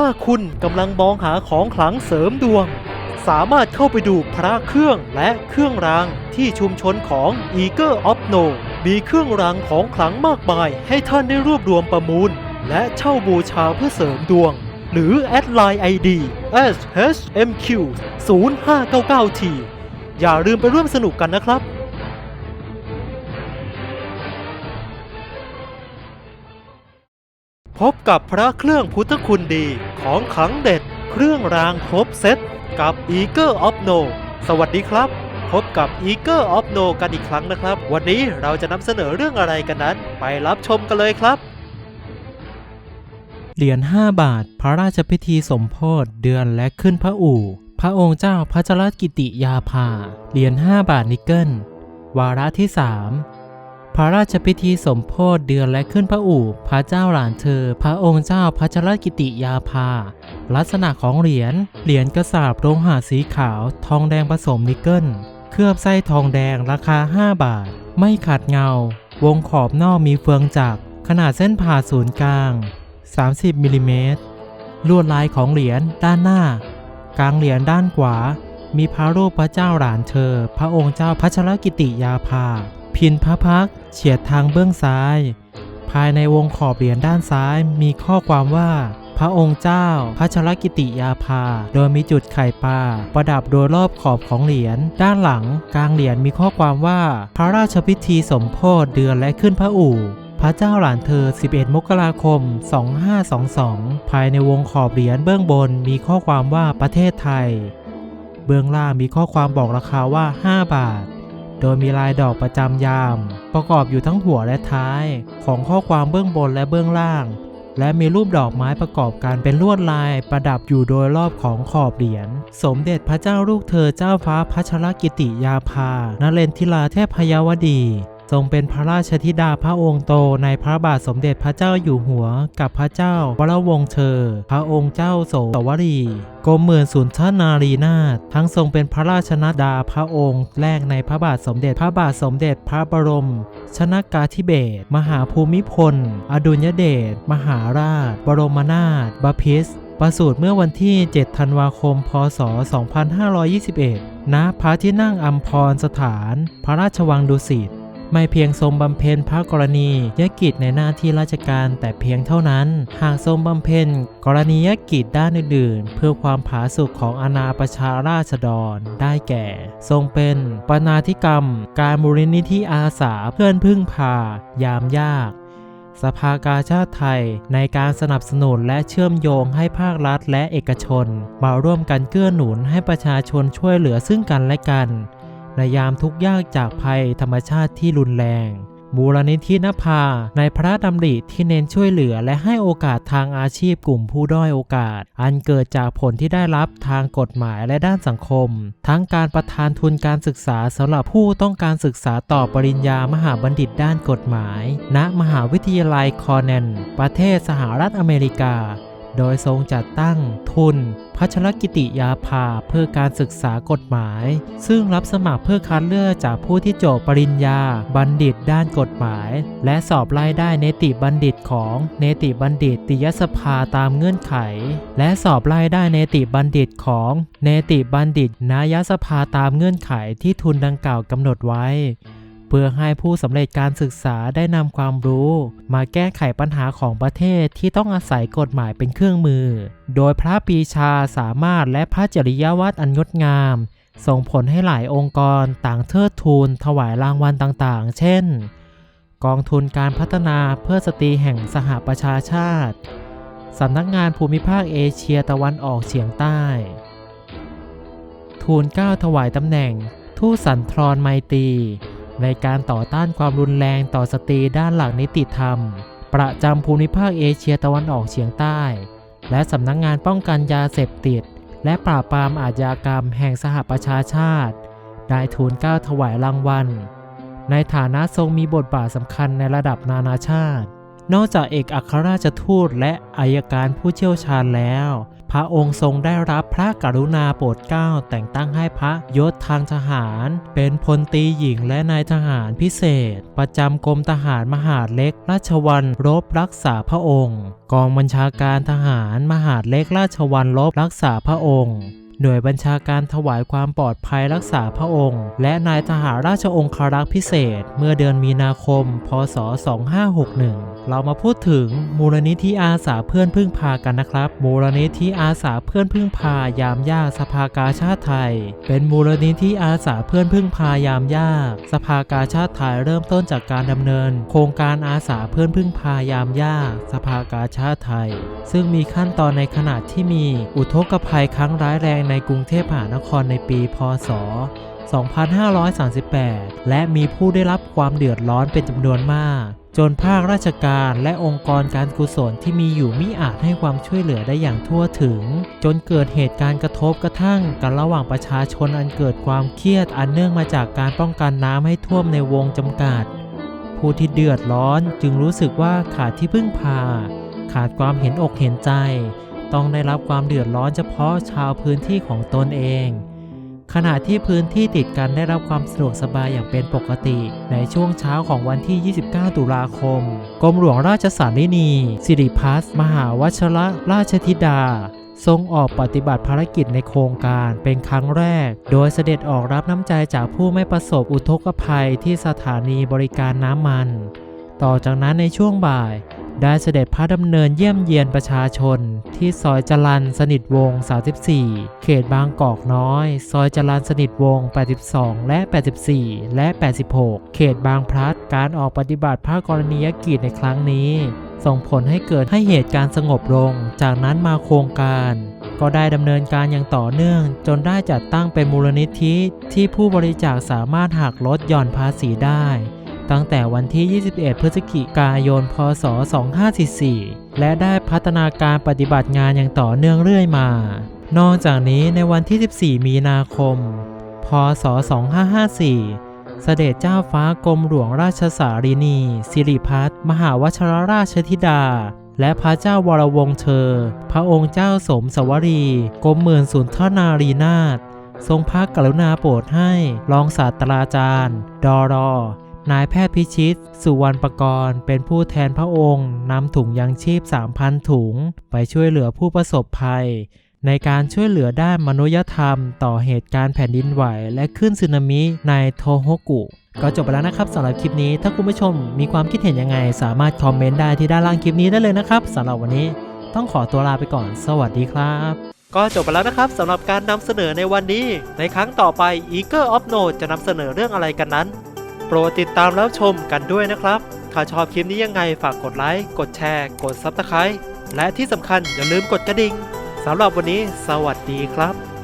ถ้าคุณกำลังมองหาของขลังเสริมดวง สามารถเข้าไปดูพระเครื่องและเครื่องรางที่ชุมชนของ Eager of No มีเครื่องรางของขลังมากมายให้ท่านได้รวบรวมประมูล และเช่าบูชาเพื่อเสริมดวง หรือแอดไลน์ ID SHMQ 0599T อย่าลืมไปร่วมสนุกกันนะครับ พบกับพระเครื่องพุทธคุณดีของขังเด็ด เครื่องรางครบเซตกับ Eager of No สวัสดีครับ พบกับ Eager of No กันอีกครั้งนะครับ วันนี้เราจะนำเสนอเรื่องอะไรกันนั้น ไปรับชมกันเลยครับ เหรียญ5บาท พระราชพิธีสมโพธิเดือนและขึ้นพระอู่ พระองค์เจ้าพัชรกิติยาภาเหรียญ5บาทนิกเกิลวาระที่3 พระราชพิธีสมโพธิเดือนและขึ้นพระอู่ พระเจ้าหลานเธอ พระองค์เจ้าพัชรกิติยาภา ลักษณะของเหรียญ เหรียญกระสาบโลหะสีขาว ทองแดงผสมนิกเกิล เคลือบไส้ทองแดงราคา 5 บาท ไม่ขัดเงา วงขอบนอกมีเฟืองจักร ขนาดเส้นผ่าศูนย์กลาง 30มิลลิเมตร ลวดลายของเหรียญด้านหน้า กลางเหรียญด้านขวา มีพระรูปพระเจ้าหลานเธอ พระองค์เจ้าพัชรกิติยาภา พินพระพักเฉียดทางเบื้องซ้าย ภายในวงขอบเหรียญด้านซ้ายมีข้อความว่า พระองค์เจ้าพัชรกิติยาภา โดยมีจุดไข่ปลาประดับโดยรอบขอบของเหรียญด้านหลังกลางเหรียญมีข้อความว่า พระราชพิธีสมโพธิเดือนและขึ้นพระอู่พระเจ้าหลานเธอ 11 มกราคม 2522 ภายในวงขอบเหรียญเบื้องบนมีข้อความว่าประเทศไทย เบื้องล่างมีข้อความบอกราคาว่า 5 บาท โดยมีลายดอกประจำยาม ประกอบอยู่ทั้งหัวและท้าย ของข้อความเบื้องบนและเบื้องล่าง และมีรูปดอกไม้ประกอบกันเป็นลวดลายประดับอยู่โดยรอบของขอบเหรียญ สมเด็จพระเจ้าลูกเธอเจ้าฟ้าพัชรกิติยาภานเรนทิลาเทพยวดี ทรงเป็นพระราชธิดาพระองค์โตในพระบาทสมเด็จพระเจ้าอยู่หัว กับพระเจ้าวรวงศ์เธอ พระองค์เจ้าโสวรีกรมหมื่นสุนทรนารีนาถทั้งทรงเป็นพระราชนัดดาพระองค์ แรกในพระบาทสมเด็จพระบาทสมเด็จพระบรม ชนากาธิเบศมหาภูมิพล อดุลยเดชมหาราช บรมนาถบพิตรประสูติเมื่อวันที่ 7 ธันวาคม พศ 2521 ณ พระที่นั่งอัมพรสถาน พระราชวังดุสิต ไม่เพียงทรงบำเพ็ญพระกรณียกิจในหน้าที่ราชการแต่เพียงเท่านั้น หากทรงบำเพ็ญกรณียกิจด้านอื่น ๆ เพื่อความผาสุกของอาณาประชาราษฎรได้แก่ ทรงเป็นปนาธิกรรม การมูลนิธิอาสาเพื่อนพึ่งพา ยามยากสภากาชาติไทยในการสนับสนุนและเชื่อมโยงให้ภาครัฐและเอกชน มาร่วมกันเกื้อหนุนให้ประชาชนช่วยเหลือซึ่งกันและกัน ในยามทุกข์ยากจากภัยธรรมชาติที่รุนแรง มูลนิธินภาในพระดำริที่เน้นช่วยเหลือและให้โอกาสทางอาชีพกลุ่มผู้ด้อยโอกาส อันเกิดจากผลที่ได้รับทางกฎหมายและด้านสังคม ทั้งการประทานทุนการศึกษาสำหรับผู้ต้องการศึกษาต่อปริญญามหาบัณฑิตด้านกฎหมาย ณมหาวิทยาลัยคอร์เนลประเทศสหรัฐอเมริกา โดยทรงจัดตั้งทุนพัชรกิติยาภาเพื่อการศึกษากฎหมาย ซึ่งรับสมัครเพื่อคัดเลือกจากผู้ที่จบปริญญา บัณฑิตด้านกฎหมาย และสอบไล่ได้เนติบัณฑิตของเนติบัณฑิตติยสภาตามเงื่อนไข และสอบไล่ได้เนติบัณฑิตของเนติบัณฑิตนายสภาตามเงื่อนไขที่ทุนดังกล่าวกำหนดไว้ เพื่อให้ผู้สำเร็จการศึกษาได้นำความรู้ มาแก้ไขปัญหาของประเทศที่ต้องอาศัยกฎหมายเป็นเครื่องมือ โดยพระปีชาสามารถและพระจริยวัตรอันงดงาม ส่งผลให้หลายองค์กรต่างเทิดทูนถวายรางวัลต่างๆ เช่น กองทุนการพัฒนาเพื่อสตรีแห่งสหประชาชาติ สำนักงานภูมิภาคเอเชียตะวันออกเฉียงใต้ ทูลเกล้าถวายตำแหน่งทูตสันทรไมตรี ในการต่อต้านความรุนแรงต่อสตรีด้านหลักนิติธรรม ประจำภูมิภาคเอเชียตะวันออกเฉียงใต้ และสำนักงงานป้องกันยาเสพติด และปราบปรามอาชญากรรมแห่งสหประชาชาติได้ทูลเกล้าถวายรางวัล ในฐานะทรงมีบทบาทสำคัญในระดับนานาชาติ นอกจากเอกอัครราชทูตและอายการผู้เชี่ยวชาญแล้ว พระองค์ทรงได้รับพระกรุณาโปรดเกล้าแต่งตั้งให้พระยศทางทหาร เป็นพลตีหญิงและนายทหารพิเศษ ประจำกรมทหารมหาดเล็กราชวัลรบรักษาพระองค์ กองบัญชาการทหารมหาดเล็กราชวัลรบรักษาพระองค์ หน่วยบัญชาการถวายความปลอดภัยรักษาพระองค์ และนายทหารราชองครักษ์พิเศษ เมื่อเดือนมีนาคม พศ 2561 เรามาพูดถึงมูลนิธิอาสาเพื่อนพึ่งพากันนะครับ มูลนิธิอาสาเพื่อนพึ่งพายามยากสภากาชาติไทย เป็นมูลนิธิอาสาเพื่อนพึ่งพายามยาก สภากาชาติไทยเริ่มต้นจากการดำเนิน โครงการอาสาเพื่อนพึ่งพายามยาก สภากาชาติไทย ซึ่งมีขั้นตอนในขณะที่มีอุทกภัยครั้งร้ายแรงในกรุงเทพมหานครในปี พศ 2538 และมีผู้ได้รับความเดือดร้อนเป็นจำนวนมาก จนภาคราชการและองค์กรการกุศลที่มีอยู่มิอาจให้ความช่วยเหลือได้อย่างทั่วถึง จนเกิดเหตุการณ์กระทบกระทั่งกันระหว่างประชาชนอันเกิดความเครียดอันเนื่องมาจากการป้องกันน้ำให้ท่วมในวงจำกัด ผู้ที่เดือดร้อนจึงรู้สึกว่าขาดที่พึ่งพา ขาดความเห็นอกเห็นใจ ต้องได้รับความเดือดร้อนเฉพาะชาวพื้นที่ของตนเอง ขณะที่พื้นที่ติดกันได้รับความสะดวกสบายอย่างเป็นปกติ ในช่วงเช้าของวันที่ 29 ตุลาคม กรมหลวงราชสารินีสิริพัฒน์มหาวชระราชธิดาทรงออกปฏิบัติภารกิจในโครงการเป็นครั้งแรก โดยเสด็จออกรับน้ำใจจากผู้ไม่ประสบอุทกภัยที่สถานีบริการน้ำมัน ต่อจากนั้นในช่วงบ่าย ได้เสด็จพระดำเนินเยี่ยมเยียนประชาชน ที่ซอยจรันสนิทวงศ์34 เขตบางกอกน้อย ซอยจรันสนิทวงศ์82 และ 84 และ 86 เขตบางพลัด การออกปฏิบัติพระกรณียกิจในครั้งนี้ ส่งผลให้เกิดให้เหตุการณ์สงบลง จากนั้นมาโครงการก็ได้ดำเนินการอย่างต่อเนื่อง จนได้จัดตั้งเป็นมูลนิธิที่ผู้บริจาคสามารถหักลดหย่อนภาษีได้ ตั้งแต่วันที่ 21 พฤศจิกายน พศ 2544 และได้พัฒนาการปฏิบัติงานอย่างต่อเนื่องเรื่อยมา นอกจากนี้ในวันที่ 14 มีนาคม พศ 2554 เสด็จเจ้าฟ้ากรมหลวงราชสารินี สิริพัฒน์มหาวชรราชธิดา และพระเจ้าวรวงศ์เธอ พระองค์เจ้าสมสวรีกรมหมื่นสุนทนารีนาถทรงพระกรุณาโปรดให้รองศาสตราจารย์ ดอรอ นายแพทย์พิชิต สุวรรณประกรณ์เป็นผู้แทนพระองค์นำถุงยังชีพ 3,000 ถุง ไปช่วยเหลือผู้ประสบภัย ในการช่วยเหลือด้านมนุษยธรรม ต่อเหตุการณ์แผ่นดินไหว และคลื่นสึนามิในโทโฮกุ ก็จบไปแล้วนะครับสำหรับคลิปนี้ ถ้าคุณผู้ชมมีความคิดเห็นยังไง สามารถคอมเมนต์ได้ที่ด้านล่างคลิปนี้ได้เลยนะครับสำหรับวันนี้ต้องขอตัวลาไปก่อน สวัสดีครับ ก็จบไปแล้วนะครับสำหรับการนำเสนอในวันนี้ ในครั้งต่อไป Eager of No จะนำเสนอเรื่องอะไรกันนั้น โปรดติดตามแล้วชมกันด้วยนะครับ ถ้าชอบคลิปนี้ยังไงฝากกดไลค์ กดแชร์ กด Subscribe และที่สำคัญอย่าลืมกดกระดิ่งสำหรับวันนี้ สวัสดีครับ